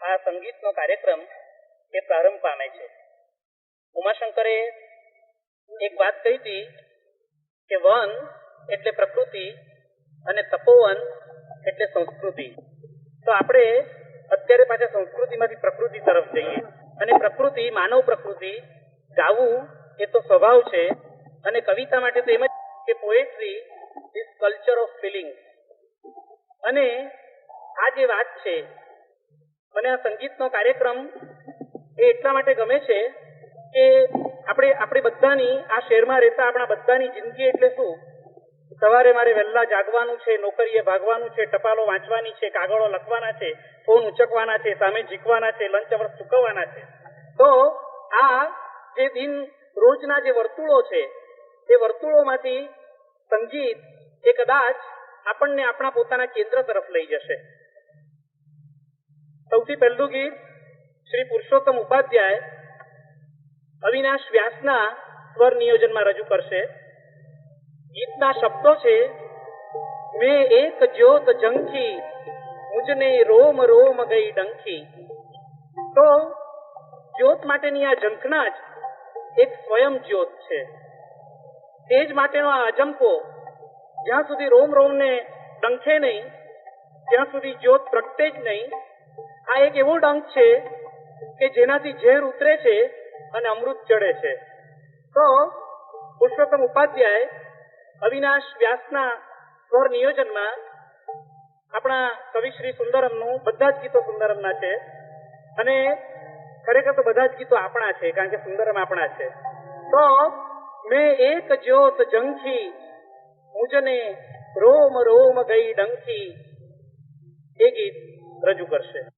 આ સંગીતનો કાર્યક્રમ એ પ્રારંભ પામે છે. ઉમાશંકરે એક વાત કહી હતી કે વન એટલે પ્રકૃતિ અને તપોવન એટલે સંસ્કૃતિ. તો આપણે અત્યારે પાછા સંસ્કૃતિમાંથી પ્રકૃતિ તરફ જઈએ. અને પ્રકૃતિ, માનવ પ્રકૃતિ, ગાવું એ તો સ્વભાવ છે. અને કવિતા માટે તો એમ જ કે poetry is culture of feeling અને આ જે વાત છે મને આ સંગીતનો કાર્યક્રમ એ એટલા માટે ગમે છે કે આપણે આપણે બધાની આ શહેરમાં રહેતા આપણા બધાની જિંદગી એટલે શું? સવારે મારે વહેલા જાગવાનું છે, નોકરીએ ભાગવાનું છે, ટપાલો વાંચવાની છે, કાગળો લખવાના છે, ફોન ઉચકવાના છે, સામે ઝીકવાના છે, લંચ અવર ચૂકવવાના છે. તો આ જે દિન, રોજના જે વર્તુળો છે, એ વર્તુળોમાંથી સંગીત એ કદાચ આપણને આપણા પોતાના કેન્દ્ર તરફ લઈ જશે. સૌથી પહેલું ગીત શ્રી પુરુષોત્તમ ઉપાધ્યાય અવિનાશ વ્યાસના સ્વર નિયોજનમાં રજૂ કરશે. ગીતના શબ્દો છે, મેં એક જ્યોત જંખી, મુજને રોમ રોમ ગઈ ડંખી. તો જ્યોત માટેની આ ઝંખના જ એક સ્વયં જ્યોત છે. તે જ માટેનો આ અજંપો જ્યાં સુધી રોમ રોમને ડંખે નહીં, ત્યાં સુધી જ્યોત પ્રગટે જ નહીં આ એક એવો ડંખ છે કે જેનાથી ઝેર ઉતરે છે અને અમૃત ચડે છે. તો પુરુષોત્તમ ઉપાધ્યાય અવિનાશ વ્યાસના સ્વર નિયોજનમાં આપણા કવિશ્રી સુંદરમનું બધા જ ગીતો સુંદરમના છે. અને ખરેખર તો બધા જ ગીતો આપણા છે, કારણ કે સુંદરમ આપણા છે. તો મેં એક જ્યોત જંખી, મુજને રોમ રોમ ગઈ ડંખી, એ ગીત રજૂ કરશે.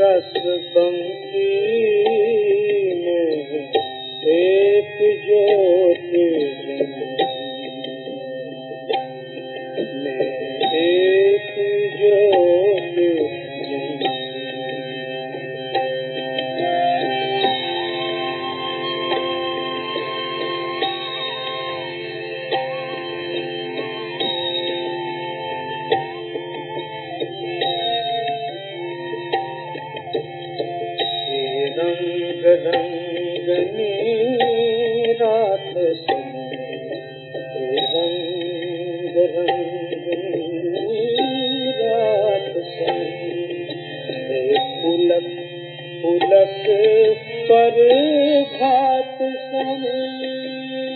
रस बंगी रंगणी पर घात नात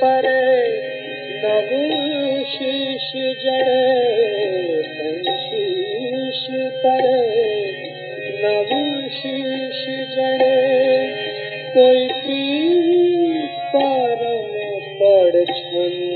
পরে নবশিষ জড়ে শিষ পরে নবশিষ জড়ে কই পরম পড়ছন্দ